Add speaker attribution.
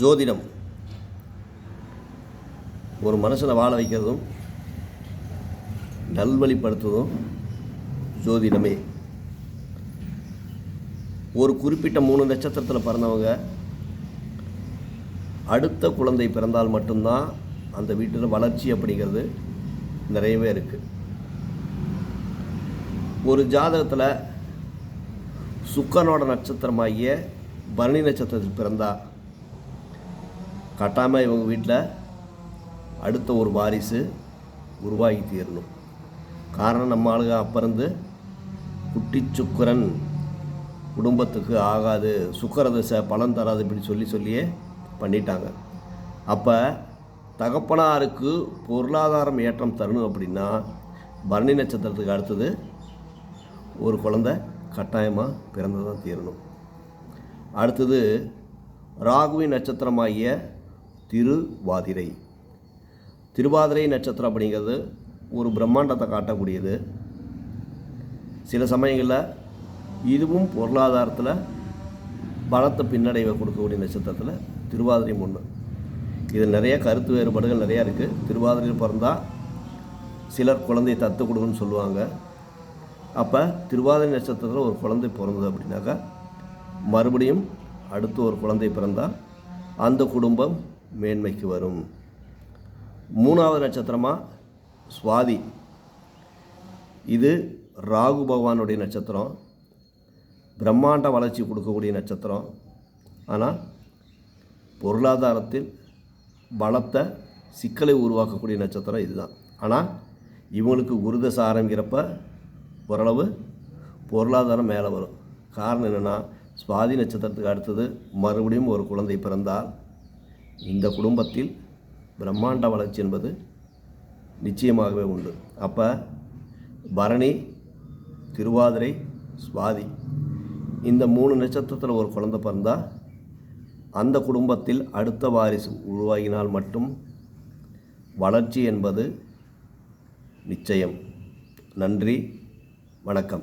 Speaker 1: ஜோதிடம். ஒரு மனசில் வாழ வைக்கிறதும் நல்வழிப்படுத்துவதும் ஜோதிடமே. ஒரு குறிப்பிட்ட மூணு நட்சத்திரத்தில் பிறந்தவங்க அடுத்த குழந்தை பிறந்தால் மட்டும்தான் அந்த வீட்டில் வளர்ச்சி அப்படிங்கிறது நிறையவே இருக்குது ஒரு ஜாதகத்தில் சுக்கரனோட நட்சத்திரமாகிய பரணி நட்சத்திரத்தில் பிறந்தால் கட்டாமல் இவங்க வீட்டில் அடுத்த ஒரு வாரிசு உருவாகி தீரணும். காரணம் நம்ம ஆளுங்க அப்பறந்து குட்டி சுக்கரன் குடும்பத்துக்கு ஆகாது சுக்கர திசை பலன் தராது இப்படி சொல்லி சொல்லியே பண்ணிட்டாங்க. அப்போ தகப்பனாருக்கு பொருளாதாரம் ஏற்றம் தரணும் அப்படின்னா பரணி நட்சத்திரத்துக்கு அடுத்தது ஒரு குழந்தை கட்டாயமாக பிறந்து தான் தீரணும். அடுத்தது ராகுவி நட்சத்திரமாகிய திருவாதிரை. திருவாதிரை நட்சத்திரம் அப்படிங்கிறது ஒரு பிரம்மாண்டத்தை காட்டக்கூடியது. சில சமயங்களில் இதுவும் பொருளாதாரத்தில் பலத்தை பின்னடைவை கொடுக்கக்கூடிய நட்சத்திரத்தில் திருவாதிரை ஒன்று இதில் நிறைய கருத்து வேறுபாடுகள் நிறையா இருக்குது திருவாதிரையில் பிறந்தால் சிலர் குழந்தையை தத்து கொடுக்குன்னு சொல்லுவாங்க. அப்போ திருவாதிரை நட்சத்திரத்தில் ஒரு குழந்தை பிறந்தது அப்படின்னாக்கா மறுபடியும் அடுத்து ஒரு குழந்தை பிறந்தால் அந்த குடும்பம் மேன்மைக்கு வரும். மூணாவது நட்சத்திரமாக சுவாதி. இது ராகு பகவானுடைய நட்சத்திரம். பிரம்மாண்ட வளர்ச்சி கொடுக்கக்கூடிய நட்சத்திரம். ஆனால் பொருளாதாரத்தில் பலத்தை சிக்கலை உருவாக்கக்கூடிய நட்சத்திரம் இதுதான். ஆனால் இவங்களுக்கு குருதசை ஆரம்பிக்கிறப்ப ஓரளவு பொருளாதாரம் மேலே வரும். காரணம் என்னென்னா சுவாதி நட்சத்திரத்துக்கு அடுத்தது மறுபடியும் ஒரு குழந்தை பிறந்தால் இந்த குடும்பத்தில் பிரம்மாண்ட வளர்ச்சி என்பது நிச்சயமாகவே உண்டு. அப்போ பரணி திருவாதிரை சுவாதி இந்த மூணு நட்சத்திரத்தில் ஒரு குழந்த பிறந்தால் அந்த குடும்பத்தில் அடுத்த வாரிசு உருவாகினால் மட்டும் வளர்ச்சி என்பது நிச்சயம். நன்றி வணக்கம்.